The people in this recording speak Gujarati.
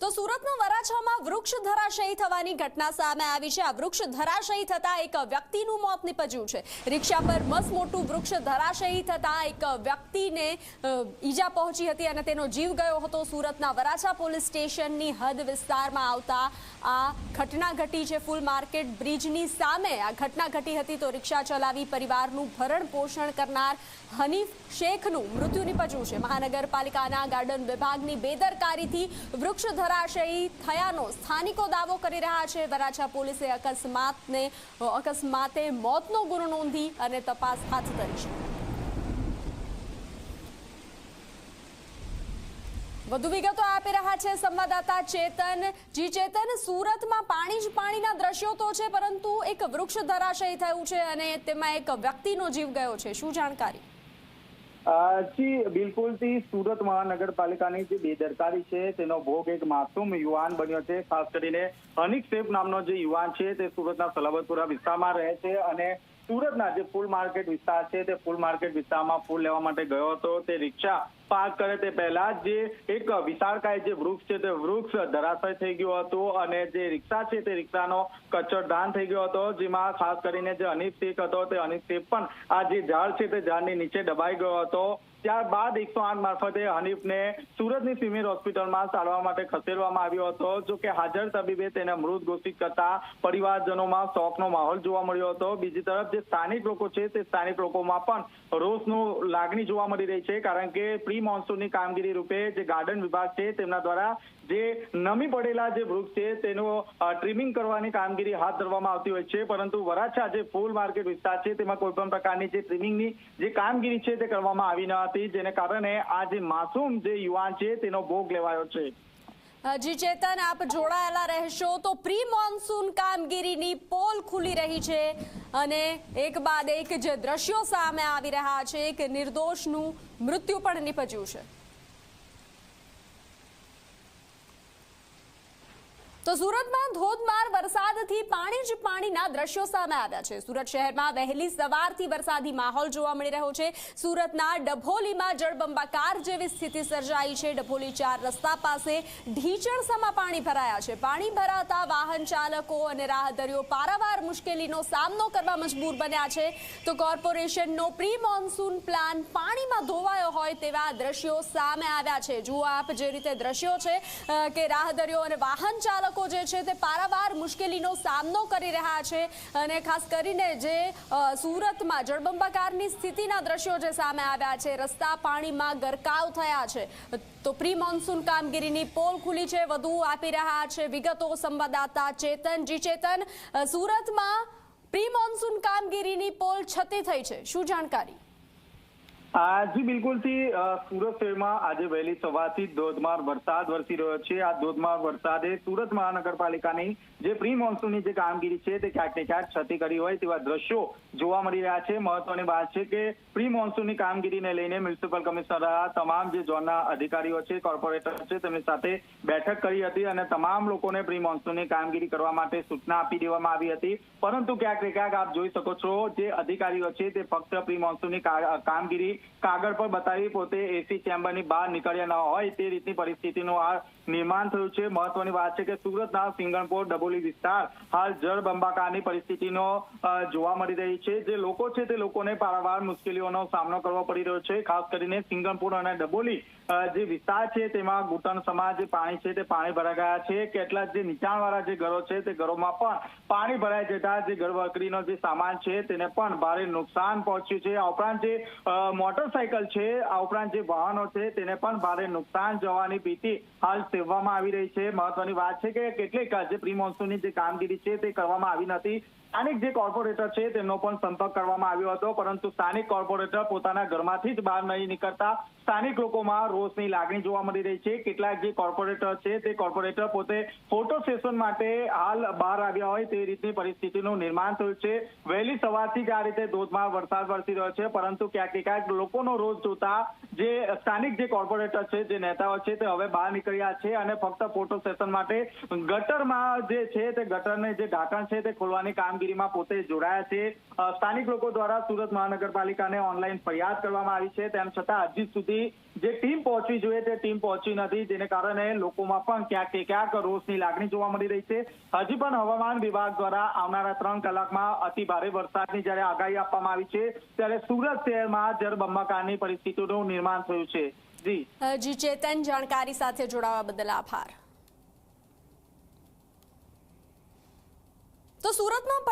તો સુરતના વરાછામાં વૃક્ષ ધરાશયી થવાની ઘટના સામે આવી છે. આ વૃક્ષ ધરાશયી થતા એક વ્યક્તિનું મોત નીપજ્યું છે. રિક્ષા પર મસ મોટું વૃક્ષ ધરાશયી થતા એક વ્યક્તિને ઈજા પહોંચી હતી અને તેનો જીવ ગયો હતો. સુરતના વરાછા પોલીસ સ્ટેશનની હદ વિસ્તારમાં આવતા આ ઘટના ઘટી છે. ફૂલ માર્કેટ બ્રિજની સામે આ ઘટના ઘટી હતી તો રિક્ષા ચલાવી પરિવારનું ભરણ પોષણ કરનાર હનીફ શેખનું મૃત્યુ નીપજ્યું છે. મહાનગરપાલિકાના ગાર્ડન વિભાગની બેદરકારીથી વૃક્ષ ધરાશયી થયાનો સ્થાનિકો દાવો કરી રહ્યા છે. વરાછા પોલીસે અકસ્માતને અકસ્માતે મોતનો ગુનો નોંધી અને તપાસ હાથ ધરી છે. વધુ વિગતો આપી રહ્યા છે સંવાદદાતા ચેતન. જી ચેતન, સુરતમાં પાણી જ પાણીના દ્રશ્યો તો છે, પરંતુ એક વૃક્ષ ધરાશયી થયું છે અને તેમાં એક વ્યક્તિનો જીવ ગયો છે. શું જાણકારી? જી બિલકુલથી સુરત મહાનગરપાલિકાની જે બેદરકારી છે, તેનો ભોગ એક માસૂમ યુવાન બન્યો છે. ખાસ કરીને અનિક શેફ નામનો જે યુવાન છે, તે સુરતના સલાબતપુરા વિસ્તારમાં રહે છે અને સુરતના જે ફૂલ માર્કેટ વિસ્તાર છે, તે ફૂલ માર્કેટ વિસ્તારમાં ફૂલ લેવા માટે ગયો હતો. તે રિક્ષા પાર્ક કરે તે પહેલા જે એક વિશાળકાય જે વૃક્ષ છે તે વૃક્ષ ધરાશય થઈ ગયો હતો અને જે રિક્ષા છે તે રિક્ષાનો કચરદાન થઈ ગયો હતો, જેમાં ખાસ કરીને જે હનીફ શેખ હતો તે હનીફ શેખ પણ આ જે ઝાડ છે તે ઝાડની નીચે દબાઈ ગયો હતો. ત્યારબાદ એકસો આઠ મારફતે હનીફને સુરતની સિવિલ હોસ્પિટલમાં સારવાર માટે ખસેડવામાં આવ્યો હતો. જો કે હાજર તબીબે તેને મૃત ઘોષિત કરતા પરિવારજનોમાં શોકનો માહોલ જોવા મળ્યો હતો. બીજી તરફ જે સ્થાનિક લોકો છે તે સ્થાનિક લોકોમાં પણ રોષનું લાગણી જોવા મળી રહી છે, કારણ કે પ્રી મોન્સૂનની કામગીરી રૂપે જે ગાર્ડન વિભાગ છે તેમના દ્વારા જે નમી પડેલા જે વૃક્ષ છે તેનું ટ્રીમિંગ કરવાની કામગીરી હાથ ધરવામાં આવતી હોય છે. પરંતુ વરાછા જે ફૂલ માર્કેટ વિસ્તાર છે તેમાં કોઈ પણ પ્રકારની જે ટ્રીમિંગની જે કામગીરી છે તે કરવામાં આવી ન હતી, જેને કારણે આ જે માસૂમ જે યુવાન છે તેનો ભોગ લેવાયો છે. અ, જી ચેતન આપ જોડાયેલા રહેશો તો પ્રી મોન્સૂન કામગીરીની પોલ ખુલી રહી છે અને એક બાદ એક જે દ્રશ્યો સામે આવી રહ્યા છે એક નિર્દોષનું મૃત્યુ પણ નીપજ્યું છે. તો સુરતમાં ધોધમાર વરસાદથી પાણી જ પાણીના દ્રશ્યો સામે આવ્યા છે. સુરત શહેરમાં વહેલી સવારથી વરસાદી માહોલ જોવા મળી રહ્યો છે. સુરતના ડભોલીમાં જળબંબાકાર જેવી સ્થિતિ સર્જાઈ છે. ડભોલી ચાર રસ્તા પાસે ઢીચણસામાં પાણી ભરાયા છે. પાણી ભરાતા વાહન ચાલકો અને રાહદરીઓ પારાવાર મુશ્કેલીનો સામનો કરવા મજબૂર બન્યા છે. તો કોર્પોરેશનનો પ્રી મોન્સૂન પ્લાન પાણીમાં ધોવાયો હોય તેવા દ્રશ્યો સામે આવ્યા છે. જુઓ આપ જે રીતે દ્રશ્યો છે કે રાહદરીઓ અને વાહન ચાલકો જે છે તે પારાવાર મુશ્કેલીનો સામનો કરી રહ્યા છે અને ખાસ કરીને જે સુરતમાં જળબંબાકારની સ્થિતિના દ્રશ્યો જે સામે આવ્યા છે, રસ્તા પાણીમાં ગરકાવ થયા છે. તો પ્રી મોન્સૂન કામગીરીની પોલ ખુલી છે, વધુ આપી રહ્યા છે વિગતો સંવાદદાતા ચેતન. જી ચેતન સુરતમાં પ્રી મોન્સૂન કામગીરીની પોલ છતી થઈ છે. શું જાણકારી? જી બિલકુલથી સુરત શહેરમાં આજે વહેલી સવારથી ધોધમાર વરસાદ વરસી રહ્યો છે. આ ધોધમાર વરસાદે સુરત મહાનગરપાલિકાની જે પ્રી મોન્સૂનની જે કામગીરી છે તે ક્યાંક ને ક્યાંક ક્ષતિ કરી હોય તેવા દ્રશ્યો જોવા મળી રહ્યા છે. મહત્વની વાત છે કે પ્રી મોન્સૂનની કામગીરીને લઈને મ્યુનિસિપલ કમિશનર તમામ જે ઝોનના અધિકારીઓ છે, કોર્પોરેટર છે તેમની સાથે બેઠક કરી હતી અને તમામ લોકોને પ્રી મોન્સૂનની કામગીરી કરવા માટે સૂચના આપી દેવામાં આવી હતી. પરંતુ ક્યાંક ને ક્યાંક આપ જોઈ શકો છો જે અધિકારીઓ છે તે ફક્ત પ્રી મોન્સૂનની કા- કાગળ પર બતાવી પોતે એસી ચેમ્બરની બહાર નીકળ્યા ન હોય તે રીતની પરિસ્થિતિનું આ નિર્માણ થયું છે. મહત્વની વાત છે કે સુરતના સિંગણપોર ડબોલી વિસ્તાર હાલ જળબંબાકારની પરિસ્થિતિનો જોવા મળી રહી છે. જે લોકો છે તે લોકોને પારાવાર મુશ્કેલીઓનો સામનો કરવો પડી રહ્યો છે. ખાસ કરીને સિંગણપુર અને ડબોલી જે વિસ્તાર છે તેમાં ઘૂંટણ સમાજ પાણી છે તે પાણી ભરાઈ ગયા છે. કેટલાક જે નીચાણવાળા જે ઘરો છે તે ઘરોમાં પણ પાણી ભરાઈ જતા જે ઘરવકરીનો જે સામાન છે તેને પણ ભારે નુકસાન પહોંચ્યું છે. આ ઉપરાંત જે મોટરસાયકલ છે. આ ઉપરાંત જે વાહનો છે, તેને પણ ભારે નુકસાન જવાની ભીતિ હાલ સેવવામાં આવી રહી છે. મહત્વની વાત છે કે કેટલીક જે પ્રી મોન્સૂનની જે કામગીરી છે તે કરવામાં આવી નથી. સ્થાનિક જે કોર્પોરેટર છે, તેમનો પણ સંપર્ક કરવામાં આવ્યો હતો, પરંતુ સ્થાનિક કોર્પોરેટર પોતાના ઘરમાંથી જ બહાર નહીં નીકળતા. સ્થાનિક લોકોમાં રોષની લાગણી જોવા મળી રહી છે. કેટલાક જે કોર્પોરેટર છે, તે કોર્પોરેટર પોતે ફોટો સેશન માટે હાલ બહાર આવ્યા હોય તે રીતની પરિસ્થિતિનું નિર્માણ થયું છે. વહેલી સવારથી જ આ રીતે ધોધમાર વરસાદ વરસી રહ્યો છે, પરંતુ ક્યાંક ક્યાંક લોકોનો રોષ જોતા જે સ્થાનિક જે કોર્પોરેટર છે, જે નેતાઓ છે, તે હવે બહાર નીકળ્યા છે અને ફક્ત ફોટો સેશન માટે ગટરમાં જે છે, તે ગટરને જે ઢાંકણ છે, તે ખોલવાની કામગીરીમાં પોતે જોડાયા છે. સ્થાનિક લોકો દ્વારા સુરત મહાનગરપાલિકાને ઓનલાઈન ફરિયાદ કરવામાં આવી છે. તેમ છતાં હજી સુધી જે ટીમ પહોંચવી જોઈએ તે ટીમ પહોંચી નથી. જેને કારણે લોકોમાં પણ ક્યાંક ક્યાંક રોષની લાગણી જોવા મળી રહી છે. હજી પણ હવામાન વિભાગ દ્વારા આવનારા ત્રણ કલાકમાં અતિ ભારે વરસાદની જ્યારે આગાહી આપવામાં આવી છે, ત્યારે સુરત શહેરમાં જળબંબાકારની પરિસ્થિતિનું નિર્માણ થયું છે. જી. જી, ચેતન, જાણકારી સાથે જોડાવા બદલ આભાર. તો સુરતમાં